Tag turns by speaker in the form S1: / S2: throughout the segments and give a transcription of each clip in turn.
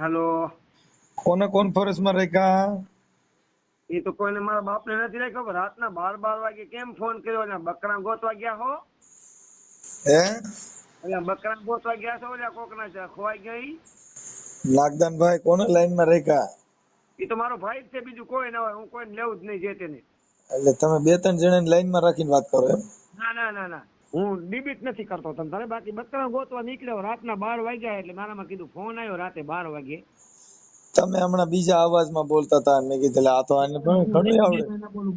S1: Hello.
S2: કોને કોન્ફરન્સમાં રાખ્યા
S1: એ તો કોઈને મારા બાપને નથી રાખ્યો પણ રાતના બાર બાર વાગે કેમ ફોન કર્યો? ને બકરા ગોતવા ગયા હો?
S2: હે?
S1: એટલે બકરા ગોતવા ગયા છો એટલે કોકના છે ખોવાઈ ગયા ઈ?
S2: નાગદાનભાઈ કોને લાઈનમાં રાખ્યા?
S1: એ તો મારો ભાઈ જ છે બીજું કોઈ ના હોય હું કોઈને લેવું જ નહીં જે તેને
S2: એટલે તમે બે ત્રણ જણાને લાઈનમાં રાખીને વાત કરો એમ?
S1: ના ના ના ના. હું ડિબિટ નથી કરતો. તમ તારે બાકી બકરા ગોતવા નીકળ્યો રાતના બાર વાગ્યા એટલે મારામાં કીધું ફોન આવ્યો રાતે બાર વાગે.
S2: તમે હમણાં બીજા અવાજમાં બોલતા હતા મેં કીધું આ તો આને પણ ઘણું આવડે.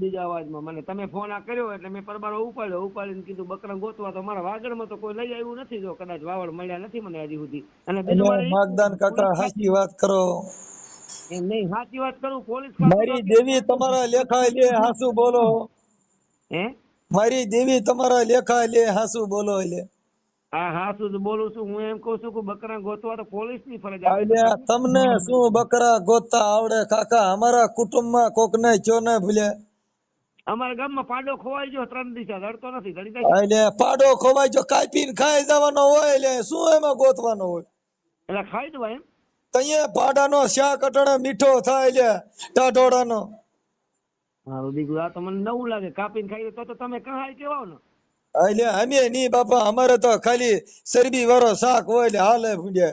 S1: બીજા અવાજમાં. મને તમે ફોન આ કર્યો એટલે મેં પરબારો ઉપાડ્યો. ઉપાડીને કીધું બકરા ગોતવા તો મારા વાગડમાં તો કોઈ લઈ આવ્યું નથી જો. કદાચ વાવડ મળ્યા નથી મને હજી સુધી. અને બીજું
S2: નાગદાન કાકા હાચી વાત કરો.
S1: નહીં સાચી વાત કરું પોલીસ
S2: મારી દેવી તમારા લેખા લે હાસુ બોલો.
S1: હે?
S2: મારી દેવી તમારા લેખા લે હાસુ બોલો લે.
S1: હા હા તો બોલું છું. હું એમ કહું છું કે બકરા ગોતવા તો પોલીસની ફરજ આવે
S2: તમને શું બકરા ગોતતા આવડે? કાકા અમારા કુટુંબમાં કોક ને ચો ને ભૂલે.
S1: અમારા ગામમાં પાડો ખોવાઈ ગયો ત્રણ દિવસ લડતો નથી ઘડી જાય
S2: એટલે પાડો ખોવાય જો કાપીને ખાઈ જવાનો હોય એટલે શું એમાં ગોતવાનો હોય?
S1: એટલે ખાઈ દેવાય એમ.
S2: તઈએ પાડાનો શાક અટણે મીઠો થાય એટલે ટાઢોળાનો.
S1: મારું દીકરું આ તો મને નવું લાગે. કાપીને ખાઈ તો તો તમે કહાય કેવાવ ને.
S2: એટલે અમે ની બાપા અમારે તો ખાલી ચરબી વાળો શાક હોય એટલે હાલે ભૂંડે.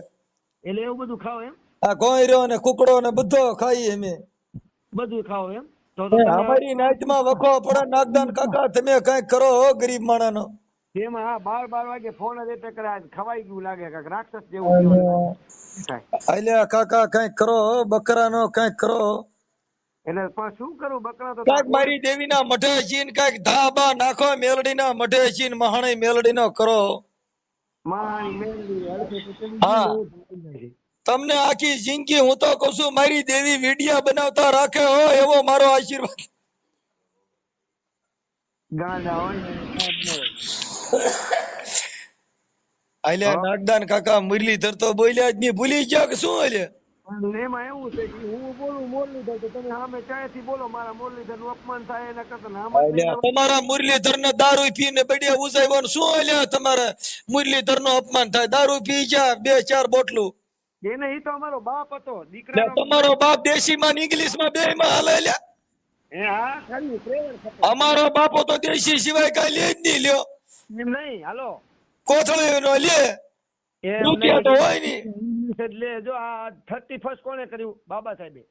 S1: એટલે એવું બધું ખાવ એમ?
S2: આ કોયરો ને કુકડો ને બધો ખાઈ અમે.
S1: બધું ખાવ એમ? તો તો માં
S2: અમારી વખો પડે નાગદાન કાકા તમે કંઈક કરો હો ગરીબ માણાનો
S1: તેમાં હા બાર બાર વાગે ફોન જ એટલે કરે આજ ખવાઈ ગયું લાગે કાંઈક રાક્ષસ જેવું
S2: અલ્યા કાકા કંઈક કરો હો બકરાનો કંઈક કરો
S1: એટલે પણ શું કરું? બકરા તો
S2: કાક મારી દેવીના મઢે જીન કાક ધાબા નાખો મેલડીના મઢે જીન મહાણી મેલડીનો કરો. હા. તમને આખી જિંદગી હું તો કહું છું મારી દેવી વિડિયા બનાવતા રાખે હો એવો મારો આશીર્વાદ. અલ્યા નાગદાન કાકા મુરલીધર તો બોલ્યા જ નહીં ભૂલી ગયા કે શું
S1: પણ એમાં એવું છે કે હું બોલું મુરલીધર તો તમે સામે ચાયથી બોલો? મારા મુરલીધરનું અપમાન થાય એના કરતા.
S2: તમારા મુરલીધર ને દારૂ પીને બડિયા ઉસાવ્યો શું અલ્યા તમારે? મુરલીધરનું અપમાન થાય. દારૂ પી જા બે ચાર બોટલું.
S1: એને ઈ તો અમારો બાપ હતો
S2: ને
S1: દીકરા
S2: તમારો બાપ દેશી માં ઇંગ્લિશમાં બે માં હાલે અલ્યા. અમારો બાપો તો દેશી સિવાય કઈ લે જ નહીં લ્યો.
S1: એમ નહીં હાલો.
S2: કોથળી નો લે.
S1: એ
S2: રૂપિયા તો હોય નહીં.
S1: એટલે જો આ થર્ટી ફર્સ્ટ કોને કર્યું? બાબા સાહેબે.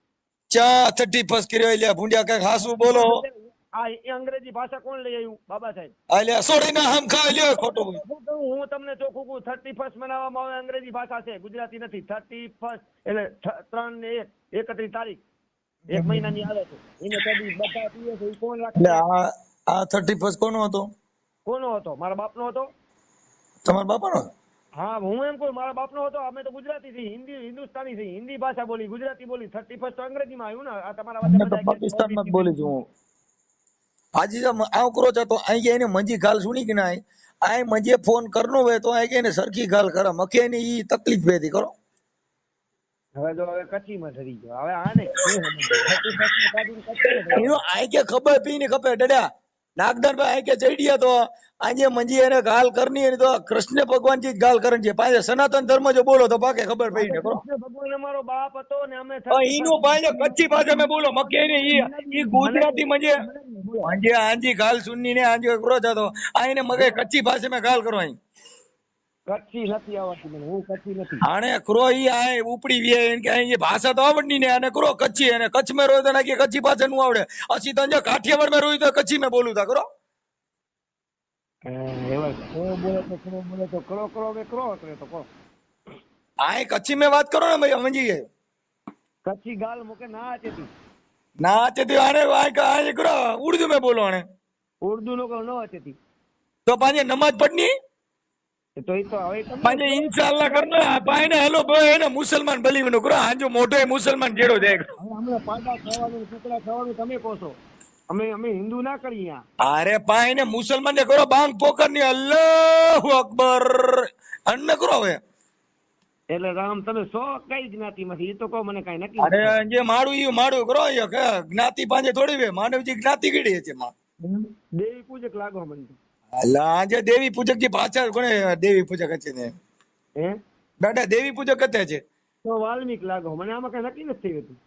S2: ચા થર્ટી ફર્સ્ટ કર્યો એટલે ભૂંડિયા કંઈક હાસુ બોલો.
S1: આ અંગ્રેજી ભાષા કોણ લઈ આવ્યું? બાબા સાહેબ.
S2: એટલે સોરી ના હમ ખા લ્યો ખોટું.
S1: હું તમને ચોખ્ખું કહું થર્ટી ફર્સ્ટ મનાવવામાં આવે અંગ્રેજી ભાષા છે ગુજરાતી નથી. થર્ટી ફર્સ્ટ એટલે ત્રણ ને એક એકત્રીસ તારીખ. એક મહિનાની આવે છે. એને કદી બધા પીએ છે કોણ રાખે?
S2: આ આ થર્ટી ફર્સ્ટ કોનો હતો?
S1: કોનો હતો? મારા બાપનો હતો?
S2: તમારા બાપાનો?
S1: હા હું એમ કહું મારા બાપનો હતો અમે તો ગુજરાતી છીએ હિન્દી હિન્દુસ્તાની છીએ. હિન્દી ભાષા બોલી ગુજરાતી બોલી થર્ટી ફર્સ્ટ અંગ્રેજીમાં આવ્યું ને આ તમારા વાત
S2: પાકિસ્તાનમાં જ બોલી છું હાજી આવ કરો છો તો અહીં એને મંજી ગાલ સુની કે ના આય મંજે ફોન કરનો હોય તો આય એને સરખી ગાલ કરે. મકે ને ઈ તકલીફ ભેદી કરો.
S1: હવે જો હવે કચ્છીમાં ઠરી ગયો. હવે આને શું સમજવું? 31st ને કાઢીને કચ્છીમાં ઠરી
S2: એનો અહીં કે ખબર પી ને ખબર ડડ્યા. નાગદાનભાઈ કે ચડ્યા તો આજે મંજી એને ગાલ કરની એની તો કૃષ્ણ ભગવાનજી જ ગાલ કરન છે. પાસે સનાતન ધર્મ જો બોલો તો પાકે ખબર પડી ને
S1: ભગવાન અમારો બાપ હતો ને અમે
S2: ઈનું ભાઈ કચ્છી ભાષા મેં બોલો મકે ને ઈ ઈ ગુજરાતી મંજે મંજે હાંજી ગાલ સુનની ને આંજી ક્રોધ હતો. આ એને મગે કચ્છી ભાષા મેં ગાલ કરો અહીં.
S1: કચ્છી નથી આવડતી મને હું કચ્છી નથી.
S2: આને ક્રો ઈ આય ઉપડી વે એમ કે અહીં ભાષા તો આવડની ને આને ક્રો કચ્છી અને કચ્છ મે રોય તો ના કે કચ્છી ભાષા નું આવડે. અસી તો જો કાઠિયાવાડ મે રોય તો કચ્છી મે બોલું તા કરો.
S1: એવા ક્રો બોલે તો ક્રો બોલે તો ક્રો ક્રો કે ક્રો કરે તો કો
S2: આય કચ્છી મે વાત કરો ને ભાઈ સમજી ગયો
S1: કચ્છી ગાલ મુકે ના આચેતી
S2: ના આચેતી આને આય આય કરો ઉર્દુ મે બોલો આને
S1: ઉર્દુ નો કો ન આચેતી
S2: તો. પાંજે નમાજ પઢની?
S1: તો એ તો હવે
S2: પાંજે ઇન્શાઅલ્લાહ કરનો પાઈને હેલો ભાઈ એને મુસલમાન બલીવ નો કરો. હાજો મોટો મુસલમાન જેડો જાય
S1: હમણાં પાડા ખાવાનું કુકડા ખાવાનું તમે કહો છો. અમે અમે હિન્દુ ના કરીએ
S2: અરે પાઈને મુસલમાન ને કરો. બાંગ પોકરની અલ્લાહુ અકબર. અન્ન કરો હવે.
S1: એટલે રામ તમે સો કઈ જ્ઞાતિ માંથી? એ તો કહો મને કઈ નક્કી
S2: અરે જે માડું ઈ માડું કરો. કે જ્ઞાતિ પાંજે થોડી વે. માનવજી જ્ઞાતિ કીડી છે માં.
S1: દેવી પૂજક લાગો મને.
S2: અલા આજે દેવી પૂજકની પાછળ કોને દેવી પૂજક છે ને?
S1: હે?
S2: દાદા દેવી પૂજક કતે છે.
S1: તો વાલ્મીક લાગો મને આમાં કઈ નક્કી નથી થયું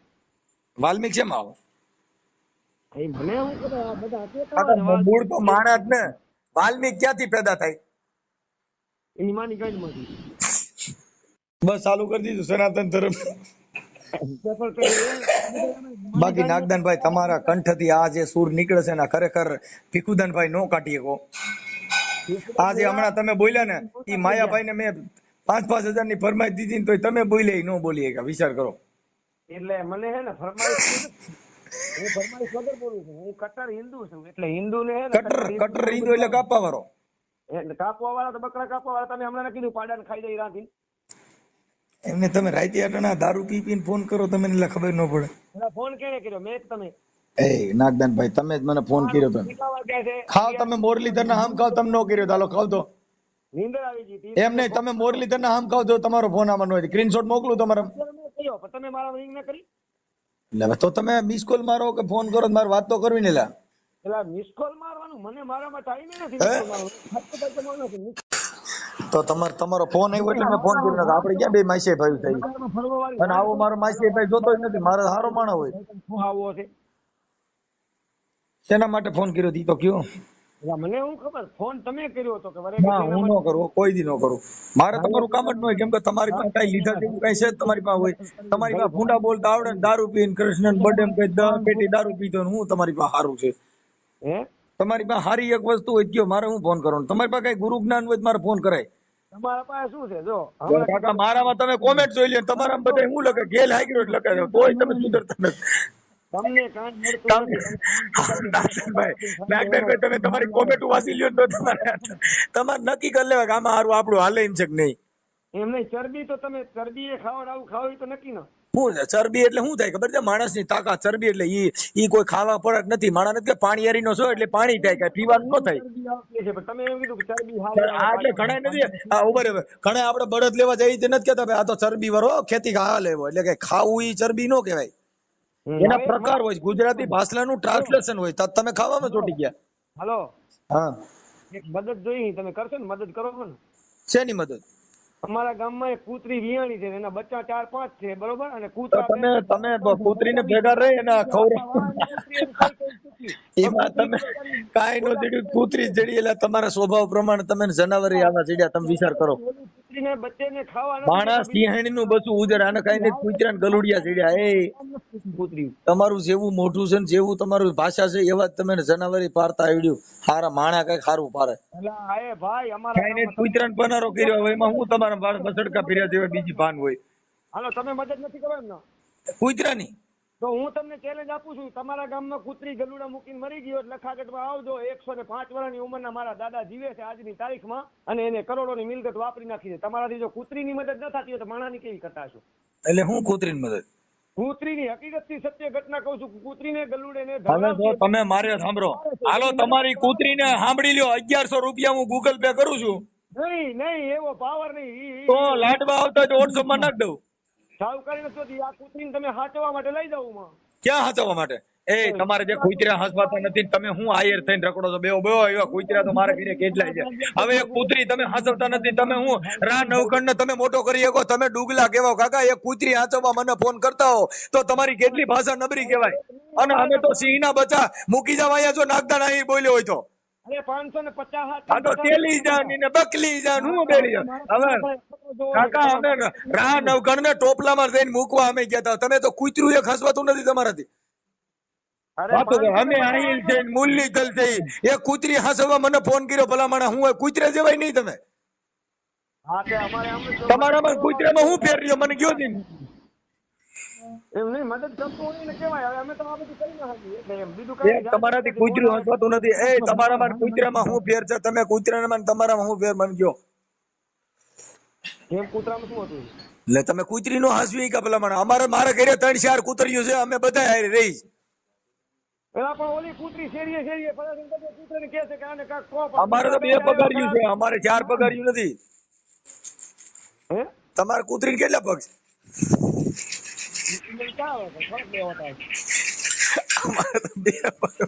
S2: વાલ્મીક છે આવો?
S1: એ મને હું બધા કે
S2: મૂળ તો માણસ જ ને. વાલ્મીક ક્યાંથી પેદા થાય?
S1: એની માની કઈ નથી
S2: બસ ચાલુ કરી દીધું સનાતન ધર્મ. બાકી નાગદાનભાઈ તમારા કંઠથી આ જે સૂર નીકળે છે ને ખરેખર ભીખુદાનભાઈ નો કાઢી શકો. આ જે હમણાં તમે બોલ્યા ને એ માયાભાઈ ને મેં પાંચ પાંચ હજારની ફરમાઈ દીધી ને તો તમે બોલ્યા ન નો બોલી શક્યા. વિચાર કરો.
S1: એટલે મને હે ને ફરમાઈશ હું ફરમાઈશ વગર બોલું છું. હું કટ્ટર હિન્દુ છું. એટલે હિન્દુ ને
S2: કટર કટર હિન્દુ એટલે કાપવા વાળો
S1: એટલે કાપવા વાળા તો બકરા કાપવા વાળા તમે હમણાં કીધું પાડા ખાઈ જાય રાંધી
S2: એમને તમે રાતે આટાના દારૂ પી પીને ફોન કરો તમે એટલે ખબર ન પડે.
S1: ફોન કેને કર્યો? મેં તમે
S2: એ નાગદાનભાઈ તમે જ મને ફોન કર્યો તો ખાવ તમે મોરલીધર ના હામ ખાવ તમે નો કર્યો હાલો ખાવ તો.
S1: નીંદર આવી ગઈ
S2: એમ નહીં તમે મોરલીધર ના હામ ખાવ જો તમારો ફોન આમાં નો હોય. સ્ક્રીનશોટ મોકલું તમારા.
S1: તમે મારા રિંગ ના કરી?
S2: એટલે તો તમે મિસ કોલ મારો કે ફોન કરો મારે વાત તો કરવી ને લા.
S1: એટલે મિસ કોલ મારવાનું મને મારામાં ટાઈમ નથી
S2: તો તમારો તમારો ફોન આવ્યો એટલે મેં ફોન કર્યો. આપણે ક્યાં બે માસી ભાઈ થઈ? અને આવો મારો માસી ભાઈ જોતો જ નથી. મારો સારો માણસ હોય.
S1: શું આવો છે
S2: શેના માટે ફોન કર્યો તી? તો કયો.
S1: મને હું ખબર? ફોન તમે કર્યો હતો કે વરે
S2: ના હું ન કરું કોઈ દી ન કરું. મારે તમારું કામ જ ન હોય. કેમ કે તમારી પાસે કઈ લીધા જેવું કઈ છે તમારી પાસે હોય. તમારી પાસે ફૂંડા બોલતા આવડે ને દારૂ પીને કૃષ્ણ બર્થડે કઈ પેટી દારૂ પીતો હું તમારી પાસે સારું છે.
S1: હે?
S2: તમારી પાસે સારી એક વસ્તુ હોય ગયો મારે હું ફોન કરવાનો? તમારી પાસે કઈ ગુરુ જ્ઞાન હોય મારે ફોન કરાય.
S1: તમારા પાસે શું છે? જો
S2: કાકા મારામાં તમે કોમેન્ટ જોઈ લ્યો તમારામાં બધા હું લખે? ગેલ હાઈગ્રેડ લખે છે. તોય તમે સુધરતા નથી.
S1: તમને કાંઈ મળતું નથી.
S2: નાગદાનભાઈ નાગદાનભાઈ તમે તમારી કોમેન્ટ વાંચી લ્યો તો તમારે તમારે નક્કી કરી લેવા કે આમાં હારું આપણું હાલે એમ છે કે નહીં.
S1: એમ નહીં ચરબી તો તમે ચરબી એ ખાવડાવું ખાવ એ તો નક્કી ન
S2: છે ચરબી એટલે શું થાય ખબર છે? માણસની તાકાત ચરબી એટલે ઈ ઈ કોઈ ખાવા ફરક નથી. માણસ નથી કે પાણી એરીનો છો એટલે પાણી થાય કે પીવાનું ન થાય.
S1: તમે એમ કીધું કે ચરબી
S2: એટલે ઘણા નથી. આ ઘણા આપણે બળદ લેવા જઈએ તે નથી કેતા આ તો ચરબી વરો ખેતી હા લેવો. એટલે કે ખાવું ઈ ચરબી નો કહેવાય. એના પ્રકાર હોય. ગુજરાતી ભાષાનું ટ્રાન્સલેશન હોય. તો તમે ખાવામાં ચોટી ગયા.
S1: હેલો.
S2: હા.
S1: એક મદદ જોઈ તમે કરશો ને? મદદ કરો છો ને
S2: શેની મદદ?
S1: અમારા ગામમાં એક કૂતરી વિયાણી છે એના બચ્ચા ચાર પાંચ છે બરોબર? અને કૂતરા
S2: તમે તમે કૂતરીને ભેગા રહી અને ખવડાવ. એમાં તમે કાંઈ નો જડ્યું કૂતરી જડી એટલે તમારા સ્વભાવ પ્રમાણે તમે જનાવરી આવા જડ્યા તમે વિચાર કરો.
S1: કૂતરીને બચ્ચેને ખાવા
S2: માણસ સિંહણી નું બસું ઉજર આને કઈ નહીં કૂતરા ગલુડિયા જડ્યા એ. તમારું જેવું મોઢું છે ને જેવું તમારું ભાષા છે એવા જ તમે જનાવરી પારતા આવડ્યું. હારા માણા કઈ ખારું પારે
S1: એટલે ભાઈ અમારા
S2: કર્યો હોય એમાં હું તમારા બાળ બસડકા ફેર્યા જેવા બીજી ભાન હોય.
S1: હાલો તમે મદદ નથી કરો એમ ને
S2: કૂતરાની?
S1: તો હું તમને ચેલેન્જ આપું છું તમારા ગામમાં કૂતરી ગલુડા મૂકીને મરી ગયો એટલે લખાગઢમાં આવજો. એકસો ને પાંચ વર્ષની ઉંમરના મારા દાદા જીવે છે આજની તારીખમાં અને એને કરોડોની મિલકત વાપરી નાખી છે. તમારાથી જો કૂતરીની મદદ ન થતી હોય તો માણાની કેવી કરતા છો
S2: એટલે હું કૂતરીની મદદ?
S1: કૂતરીની હકીકતથી સત્ય ઘટના કહું છું કૂતરીને ગલુડે ને
S2: હવે જો તમે મારે સાંભળો. હાલો તમારી કૂતરીને સાંભળી લ્યો. અગિયારસો રૂપિયા હું ગૂગલ પે કરું છું.
S1: નહીં નહીં એવો પાવર નહીં.
S2: તો લાડવા આવતા તો વોટ્સઅપમાં નાખ દઉં.
S1: સાહુકારી નથી હોતી. આ કૂતરીને તમે હાચવા માટે લઈ જાવમાં
S2: ક્યાં હાચવવા માટે? એ તમારે જે કુતરા હસવાતા નથી તમે હું આયર થઈને રખડો છો? બેવો બેવો એવા કુતરા તો મારા ઘરે કેટલાય છે હવે એક કૂતરી તમે હાચવતા નથી તમે હું? રા નવખંડ ને તમે મોટો કરી શકો. તમે ડુગલા કેવો કાકા એક કૂતરી હાચવવા મને ફોન કરતા હો તો તમારી કેટલી ભાષા નબરી કહેવાય? અને અમે તો સિંહના બચા મૂકી જવા અહીંયા જો નાગદા નહીં બોલ્યો હોય તો.
S1: અરે પાંચસો ને પચાસ
S2: આ તો તેલી જાન ને બકલી જાન હું બેરી હવે કાકા અમે રા નવખંડ ને ટોપલામાં જઈને મૂકવા અમે ગયા હતા તમે તો કૂતરું એક હસવાતું નથી તમારાથી. અમે છે એ કૂતરી હાસવા મને ફોન કર્યો ભલા માણે હું કૂતરા જેવાય નહીં તમે. તમારામાં કૂતરામાં હું ફેર રહ્યો? મને કયો નહીં.
S1: એમ નહીં મદદ કરતું હોય ને કેવાય હવે અમે તો આ બધું કરી ના શકીએ. એટલે એમ બીજું
S2: એ તમારાથી કૂતરું હસવાતું નથી. એ તમારામાં કૂતરામાં હું ફેર છે? તમે કૂતરામાં તમારામાં હું ફેર મને કયો
S1: એમ કૂતરામાં શું હતું?
S2: એટલે તમે કૂતરી નો હસવી કે ભલા માણસ? અમારે મારે ઘરે ત્રણ ચાર કૂતરીઓ છે. અમે બધા હારી રહી.
S1: એના પણ ઓલી કૂતરી શેરીએ શેરીએ ફરાથી કૂતરીને કહે છે કે આને કાંઈક કહો
S2: અમારે તો બે પગાર્યું છે. અમારે ચાર પગાર્યું નથી.
S1: હે?
S2: તમારે કૂતરી કેટલા પગ છે?
S1: કૂતરીને ક્યાં આવે છે? ફરક લેવા થાય.
S2: અમારે તો બે પગ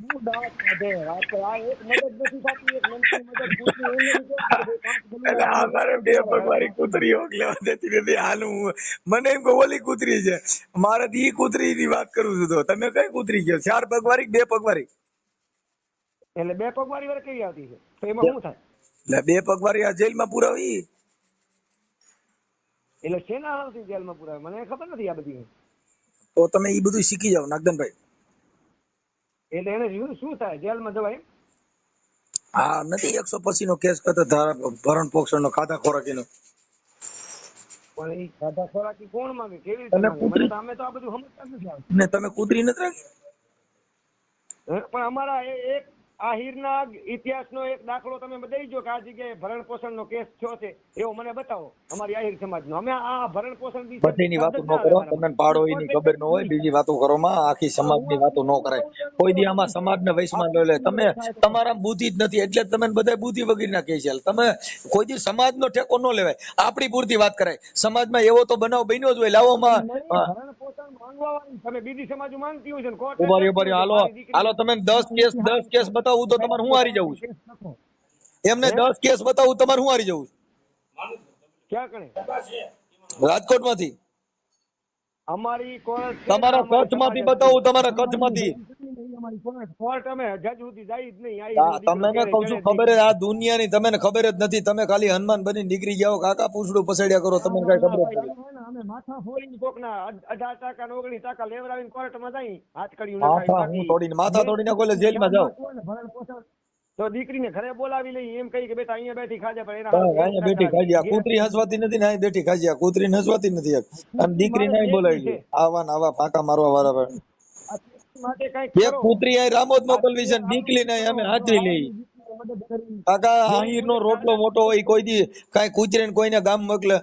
S1: હું શું દાંત કાઢે? વાત તો આ એક મદદ નથી થતી, એક મનથી મદદ પૂરતી એમ નથી કહેતી કે ભાઈ પાંચ ગલુડા
S2: એટલે આ મારે બે પગવાળી કૂતરી યોગ લેવા દેતી નથી હાલું હું મને એમ કે ઓલી કૂતરી છે મારે તો ઈ કૂતરી ની વાત કરું છું તો તમે કઈ કૂતરી કયો ચાર પગવાળી કે બે પગવાળી
S1: એટલે બે પગવાળી વાર કેવી આવતી છે તો એમાં શું થાય
S2: એટલે બે પગવાળી આ જેલમાં પુરાવી
S1: એટલે શેના આવતી જેલમાં પુરાવે મને ખબર નથી આ બધી
S2: તો તમે એ બધું શીખી જાઓ નાગદનભાઈ
S1: એટલે એને શું થાય? જેલમાં જવાય
S2: હા નથી એકસો પછી નો કેસ કરતો ધારા ભરણ પોષણ નો ખાધા ખોરાકીનો.
S1: પણ એ ખાધા ખોરાકી કોણ માંગે? કેવી રીતે અમે તો આ બધું સમજતા નથી
S2: ને તમે કુદરી નથી રાખી?
S1: પણ અમારા એ- એક હીરના ઇતિહાસનો એક દાખલો તમે દઈ જો કે આ જગ્યાએ ભરણ પોષણનો કેસ થયો છે એવો મને બતાવો અમારી આહિર સમાજનો. અમે આ ભરણ પોષણ
S2: બધીની વાતો ન કરો તમને પાડો એની ખબર ન હોય બીજી વાતો કરો માં આખી સમાજની વાતો ન કરાય. કોઈ દી આમાં સમાજને વૈશમાં લઈ લે. તમે તમારા બુદ્ધિ જ નથી એટલે તમે બધા બુદ્ધિ વગર ના કહે છે. તમે કોઈ દી સમાજનો ઠેકો ન લેવાય આપણી પૂરતી વાત કરાય. સમાજમાં એવો તો બનાવ બન્યો જ હોય. લાવોમાં
S1: પોષણ તમે બીજી સમાજ માંગતી હોય છે ને
S2: હાલો હાલો તમે દસ કેસ દસ કેસ બતાવું. તો તમારે હું હારી જવું છે? એમને દસ કેસ બતાવું તમારે હું હારી જવું
S1: ક્યાં
S2: રાજકોટમાંથી
S1: અમારી
S2: તમારા
S1: સમાજ
S2: બતાવું તમારા હા,
S1: દીકરી
S2: તમને કઉ છું ખબર આ દુનિયાની તમને ખબર જ નથી. તમે ખાલી હનુમાન બની નીકળી જાઓ કાકા પૂછડું પસડ્યા કરો તમને કઈ ખબર જ નથી
S1: અમે અમે માથા ફોડીને કોકના અઢાર ટકા ને ઓગણીસ ટકા લેવડાવીને કોર્ટમાં જાય હાથ કડિયું
S2: માથા
S1: નખાવી
S2: હું તોડીને માથા તોડીને કોઈ જેલમાં જાઓ.
S1: તો દીકરીને ઘરે બોલાવી લઈ એમ કહી કે બેટા અહીંયા બેઠી ખાજે પણ એના
S2: અહીંયા બેઠી ખાઈ કૂતરી હસવાતી નથી ને અહીં બેઠી ખાઈ કૂતરી હસવાતી નથી અને દીકરી નહીં બોલાવી આવા ને આવા ફાંકા મારવા વાળા બે
S1: કરો.
S2: કૂતરી અહીં રામોદ મોકલવી છે દીકરી નહીં અમે હાચવી લઈ કાકા આહીર નો રોટલો મોટો હોય કોઈ દી કઈ કૂતરી ને કોઈને ગામ મોકલે.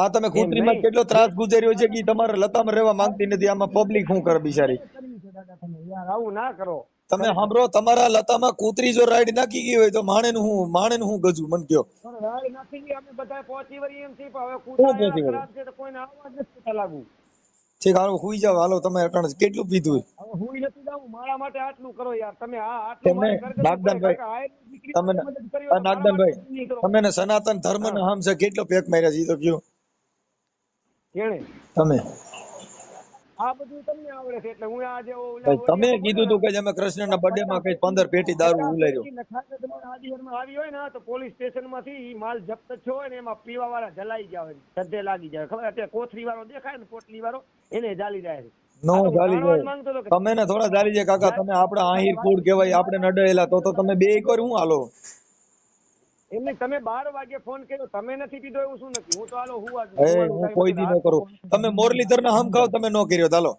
S2: આ તમે
S1: કુટરીમાં
S2: કેટલો ત્રાસ ગુજાર્યો છે કે તમારે લતામાં રહેવા માંગતી નથી. આમાં પબ્લિક શું કરે બિચારી?
S1: આવું ના કરો
S2: તમે સાંભળો તમારા લતામાં કૂતરી જો રાઈડ નાખી ગઈ હોય તો માણે નું હું માણે નું હું ગજુ? મન કયો
S1: પણ નાખી દઈએ અમે બધા પહોંચી વળી એમ છીએ હવે
S2: શું
S1: કૂતરા
S2: પહોંચી
S1: એવા
S2: વળી?
S1: ખરાબ છે તો કોઈને આવવા જ નથી લાગુ
S2: ઠીક હાલો હુઈ જાવ હાલો તમે અટાણે કેટલું પીધું
S1: હુઈ નથી જાવ મારા માટે આટલું કરો યાર તમે આ આટલું
S2: તમે નાગદાનભાઈ, તમે નાગદાનભાઈ. તમે ને સનાતન ધર્મ ને હમ છે કેટલો પેક માર્યા છે તો કયો
S1: કેણે?
S2: તમે.
S1: આ બધું તમને આવડે છે એટલે હું આજે ઓલા-
S2: તમે કીધું તું કે અમે કૃષ્ણના બર્થડે માં કઈ પંદર પેટી દારૂ ઉલાર્યો.
S1: આવી હોય ને તો પોલીસ સ્ટેશનમાંથી માલ જપ્ત થયો હોય ને એમાં પીવા વાળા જલાઈ ગયા હોય સદ્દે લાગી જાય ખબર અત્યારે કોથરી વાળો દેખાય ને પોટલી વાળો એને જાલી જાય છે.
S2: નો
S1: જાલી
S2: જાય. તમે ને થોડા ચાલી જાય કાકા તમે આપડા આહિર કુળ કહેવાય આપણે નડેલા તો તો તમે બે વાર હું હાલો.
S1: એમને તમે બાર વાગે ફોન કર્યો તમે નથી પીધો એવું શું નથી હું તો હાલો હું હું
S2: હું કોઈ દી ન કરું તમે મોરલીધર ના હમ ખાવ તમે નો કર્યો ચાલો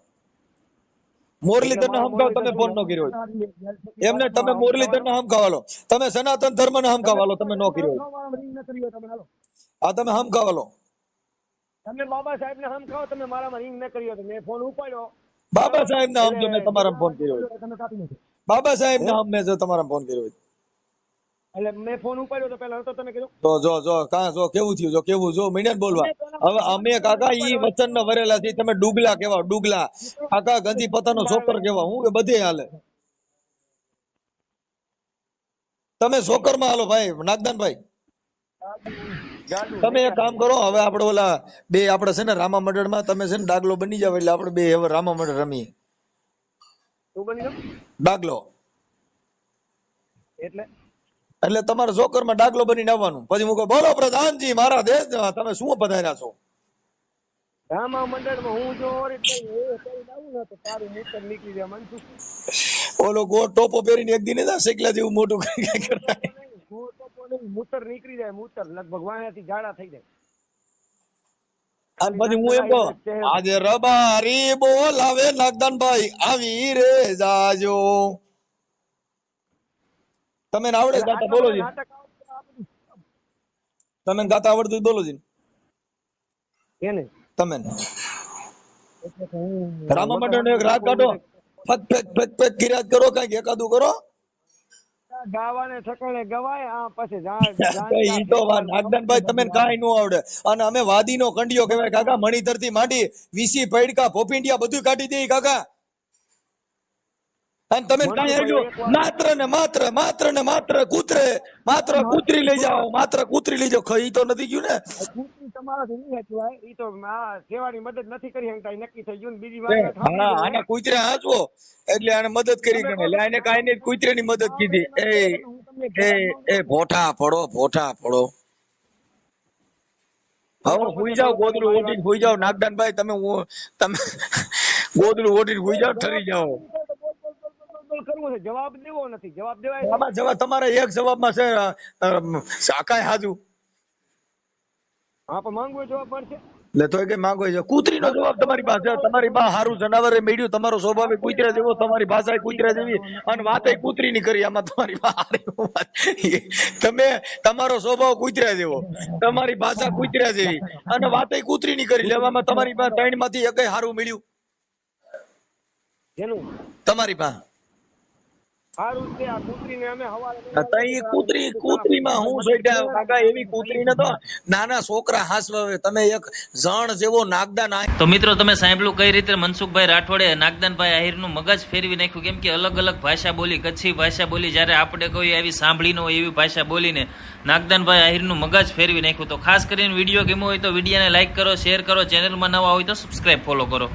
S2: મોરલીધર ના હમ ખાવ તમે ફોન નો કર્યો એમને તમે મુરલીધર ના હમ ખાવાલો તમે સનાતન ધર્મ ના હમ ખાવાલો તમે નો કર્યો
S1: તમે
S2: હમ ખાવાલો
S1: તમે બાબા સાહેબ ને હમ ખાઓ તમે મારામાં રિંગ ન કર્યો મેં ફોન ઉપાડ્યો
S2: બાબા સાહેબ ના હમ જો મેં તમારા ફોન કર્યો બાબા સાહેબ ના હમ મેં જો તમારા ફોન કર્યો.
S1: એટલે મેં ફોન ઉપાડ્યો તો પેલા નતો તમે કીધું?
S2: જો જો જો કા જો કેવું થયું? જો કેવું? જો મીડિયા બોલવા. હવે અમે કાકા ઈ વચન ના વરેલા છે તમે ડુગલા કેવા ડુગલા કાકા ગંજી પતાનો છોકર કેવા હું કે બધે હાલે. તમે છોકરમાં હાલો ભાઈ નાગદાન
S1: ભાઈ
S2: તમે એક કામ કરો હવે આપણે ઓલા બે આપણે છે ને રામા મંડળમાં તમે છે ને ડાગલો બની જાવ એટલે આપણે બે હવે રામા મંડળ રમીએ.
S1: તું
S2: ડાગલો.
S1: એટલે?
S2: એટલે તમારે જોકરમાં ડાગલો બનીને આવવાનું. પછી હું કહું બોલો પ્રધાનજી મારા દેશ તમે શું પધાર્યા છો?
S1: રામા મંડળમાં હું જો નીકળી જાય મન
S2: ઓલો ગોળ ટોપો પહેરીને એક દિને શેકલા જેવું મોટું કઈ કરાય.
S1: મૂતર નીકળી જાય મૂતર. લગભગ વાયાથી ઝાડા થઈ જાય.
S2: અને પછી હું એમ કહું આજે રબારી બોલાવે નાગદાનભાઈ આવી રે જાજો. તમે આવડે ગાતા બોલો જી. તમે ગાતા આવડતું બોલો જી
S1: કેને
S2: તમે ને. રામા મંડળ એક રાગ કાઢો ફક ફેક ફક ફેક કિરાત કરો કંઈક એકાદું કરો.
S1: ગાવાને ઠકાણે ગવાય આ પછી
S2: તો ઈ તો નાગદાનભાઈ તમે કાંઈ નો આવડે. અને અમે વાદીનો કંડિયો કહેવાય કાકા મણિધરથી માંડી વીસી પૈડકા ભોપિંડિયા બધું કાઢી દે કાકા. અને તમે માત્ર ને માત્ર માત્ર ને માત્ર કૂતરે માત્ર કૂતરી લઈ જાઓ માત્ર કૂતરી લઈ જાઓ. ખઈ તો નથી ગયું ને?
S1: તમારાથી નહીં હચવાય ઈ તો સેવાની મદદ નથી કરી શકતા. નક્કી થઈ ગયું બીજી વાત
S2: હા આને કૂતરે હાચવો. એટલે આને મદદ કરી ગમે. એટલે આને કાંઈ નહીં કૂતરેની મદદ કીધી. એ એ એ ભોઠા ફોડો ભોઠા ફોડો હવે હુઈ જાઓ ગોદડું ઓઢીને હુઈ જાઓ. નાગદાનભાઈ તમે તમે ગોદડું ઓઢીને હુઈ જાઓ ઠરી જાઓ.
S1: કરવું છે? જવાબ દેવો નથી. જવાબ દેવાય
S2: જવાબ તમારા એક જવાબમાં છે અ, હાજુ.
S1: હા પણ માંગવો જવાબ મળશે
S2: એટલે તો કે માંગો છે. કૂતરીનો જવાબ તમારી પાસે તમારી બા હારું જનાવરે મેળ્યું. તમારો સ્વભાવ કૂતરા જેવો તમારી ભાષા કૂતરા જેવી. અને વાત કૂતરી ની કરી. આમાં તમારી બા હારી વાત. તમે તમારો સ્વભાવ કૂતરા જેવો. તમારી ભાષા કૂતરા જેવી. અને વાત કૂતરી ની કરી લેવામાં તમારી પાસે ત્રણમાંથી એક હારું મળ્યું. તમારી પાસે
S1: સારું છે આ કૂતરીને અમે હવારે
S2: આ તઈ કૂતરી કૂતરીમાં હું કાકા એવી કૂતરી ને તો નાના છોકરા હાસવે તમે એક જણ જેવો નાગદા
S3: તો મિત્રો તમે સાંભળ્યું કઈ રીતે મનસુખભાઈ રાઠોડે નાગદાનભાઈ આહિરનું મગજ ફેરવી નાખ્યું? કેમ કે અલગ અલગ ભાષા બોલી કચ્છી ભાષા બોલી જ્યારે આપણે કોઈ એવી સાંભળી ન હોય એવી ભાષા બોલીને નાગદાનભાઈ આહિરનું મગજ ફેરવી નાખ્યું. તો ખાસ કરીને વીડિયો ગમ્યો હોય તો વિડીયોને લાઈક કરો શેર કરો ચેનલમાં નવા હોય તો સબસ્ક્રાઇબ ફોલો કરો.